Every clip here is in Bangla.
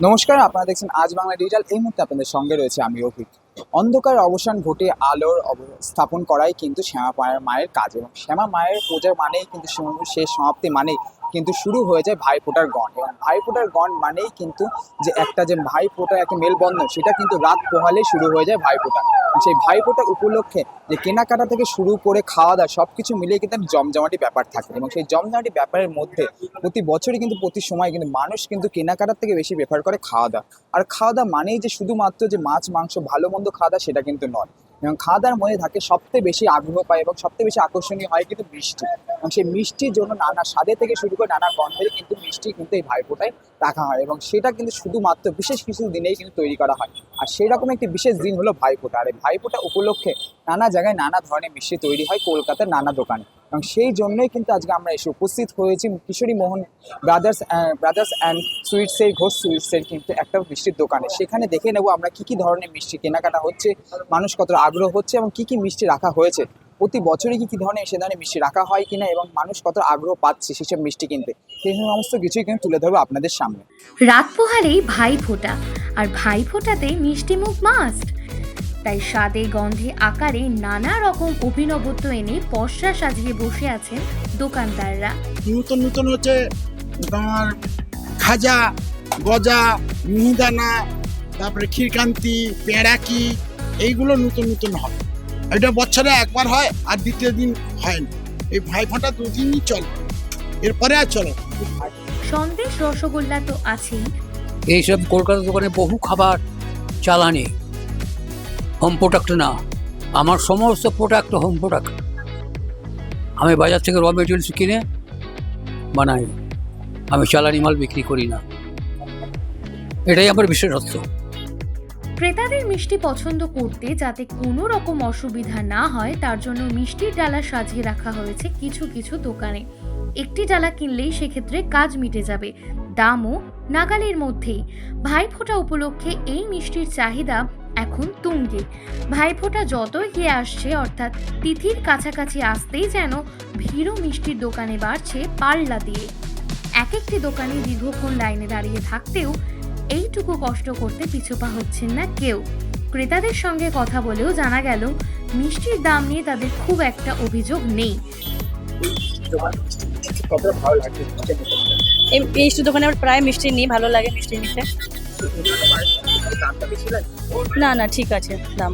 নমস্কার, আপনারা দেখছেন আজ বাংলা ডিজিটাল এই মুহূর্তে আপনাদের সঙ্গে রয়েছে আমি অভিক অন্ধকার অবসান ঘটে আলোর স্থাপন করাই কিন্তু শ্যামা মায়ের কাজ এবং শ্যামা মায়ের পূজার মানেই কিন্তু শেষ সমাপ্তি মানেই কিন্তু শুরু হয়ে যায় ভাইফোঁটার গণ এবং ভাইফোঁটার গণ মানেই কিন্তু যে একটা যে ভাইফোঁটার একটা মেলবন্ধন, সেটা কিন্তু রাত পোহালে শুরু হয়ে যায় ভাইফোঁটা। সেই ভাইফোঁটা উপলক্ষে যে কেনাকাটা থেকে শুরু করে খাওয়া দাওয়া সব কিছু মিলিয়ে কিন্তু জমজমাটি ব্যাপার থাকে এবং সেই জমজমাটি ব্যাপারের মধ্যে প্রতি বছরই কিন্তু প্রতি সময় কিন্তু মানুষ কিন্তু কেনাকাটার থেকে বেশি প্রেফার করে খাওয়া দাওয়া। আর খাওয়া দাওয়া মানেই যে শুধুমাত্র যে মাছ, মাংস, ভালো মন্দ খাওয়া দাওয়া সেটা কিন্তু নয়। এবং খাওয়া দাওয়ার মধ্যে থাকে সবচেয়ে বেশি আগ্রহ পায় এবং সবচেয়ে বেশি আকর্ষণীয় হয় কিন্তু মিষ্টি। এবং সেই মিষ্টির জন্য নানা স্বাদে থেকে শুরু করে নানা গন্ধের কিন্তু মিষ্টি কিন্তু এই ভাইফোঁটায় রাখা হয় এবং সেটা কিন্তু শুধুমাত্র বিশেষ কিছু দিনেই কিন্তু তৈরি করা হয়। আর সেই রকম একটি বিশেষ দিন হলো ভাইফোঁটা। আর এই ভাইফোঁটা উপলক্ষে নানা জায়গায় নানা ধরনের মিষ্টি তৈরি হয়। কলকাতার নানা দোকানে। এবং সেই জন্যই কিন্তু আজকে আমরা এসে উপস্থিত হয়েছি। Kishori Mohan brothers brothers and সুইটসের Ghosh সুইটসের কিন্তু একটা মিষ্টির দোকানে। সেখানে দেখে নেব আমরা কি কি ধরনের মিষ্টি কেনাকাটা হচ্ছে, মানুষ কত আগ্রহ হচ্ছে এবং কি কি মিষ্টি রাখা হয়েছে। প্রতি বছরই কি কি ধরনের সে ধরনের মিষ্টি রাখা হয় কিনা এবং মানুষ কত আগ্রহ পাচ্ছে সেসব মিষ্টি কিনতে, সেই সমস্ত কিছুই কিন্তু তুলে ধরবো আপনাদের সামনে। রাত পোহালেই ভাই ফোঁটা, আর ভাই ফোঁটাতে মিষ্টি মুখ মাস্ট তাই স্বাদে গন্ধে আকারে নানা রকম অভিনবত্ব এনে পসরা সাজিয়ে বসে আছেন দোকানদাররা। নতুন নতুন হচ্ছে তোমার খাজা গজা মিহিদানা তারপরে ক্ষীরকান্তি পেড়াকি এইগুলো নতুন নতুন হবে এটা বছরে একবার হয় আর দ্বিতীয় দিন হয় না। এই ভাইফোঁটা দুদিনই চলে। এরপরে আর চলে সন্দেশ রসগোল্লা তো আছেই। এইসব কলকাতা দোকানে বহু খাবার চালানি। হোম প্রোডাক্ট না। আমার সমস্ত প্রোডাক্ট হোম প্রোডাক্ট আমি বাজার থেকে র মেটেরিয়ালস কিনে বানাই। আমি চালানি মাল বিক্রি করি না। এটাই আমার বিশেষত্ব। ক্রেতাদের মিষ্টি পছন্দ করতে যাতে কোনো রকম অসুবিধা না হয়, তার জন্য মিষ্টির ডালা সাজিয়ে রাখা হয়েছে কিছু কিছু দোকানে। একটি ডালা কিনলেই সেক্ষেত্রে কাজ মিটে যাবে। দামও নাগালের মধ্যেই। ভাইফোঁটা উপলক্ষে এই মিষ্টির চাহিদা এখন তুঙ্গে। ভাইফোঁটা যতই গিয়ে আসছে, অর্থাৎ তিথির কাছাকাছি আসতেই যেন ভিড়ও মিষ্টির দোকানে বাড়ছে পাল্লা দিয়ে। এক একটি দোকানে দীর্ঘক্ষণ লাইনে দাঁড়িয়ে থাকতেও এইটুকু কষ্ট করতে পিছুপা হচ্ছেন না কেউ। ক্রেতাদের সঙ্গে কথা বলেও জানা গেল, মিষ্টির দাম নিয়ে তাদের খুব একটা অভিযোগ নেই। এই মিষ্টি দোকানে আমার প্রায় মিষ্টি নিই, ভালো লাগে মিষ্টি নিতে। দামটা বেশি লাগে? না না ঠিক আছে দাম।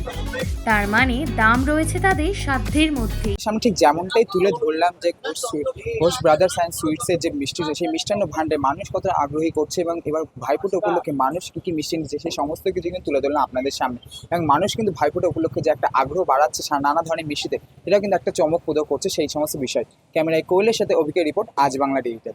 তার মানে দাম রয়েছে তাদের সাধ্যের মধ্যে। সামনে ঠিক যেমনটাই তুলে ধরলাম যে Ghosh sweet Ghosh brothers and সুইটসের যে মিষ্টি রয়েছে, সেই মিষ্টান্ন ভাণ্ডে মানুষ কতটা আগ্রহী করছে এবং এবার ভাইফোঁটা উপলক্ষে মানুষ কী কী মিষ্টি নিচ্ছে সেই সমস্ত কিছু কিন্তু তুলে ধরলাম আপনাদের সামনে। এবং মানুষ কিন্তু ভাইফোঁটা উপলক্ষে যে একটা আগ্রহ বাড়াচ্ছে নানা ধরনের মিষ্টিতে এটা কিন্তু একটা চমক চমকপ্রদ করছে সেই সমস্ত বিষয়। ক্যামেরায় কোয়েলের সাথে অভিজ্ঞ রিপোর্ট আজ বাংলা ডিজিটাল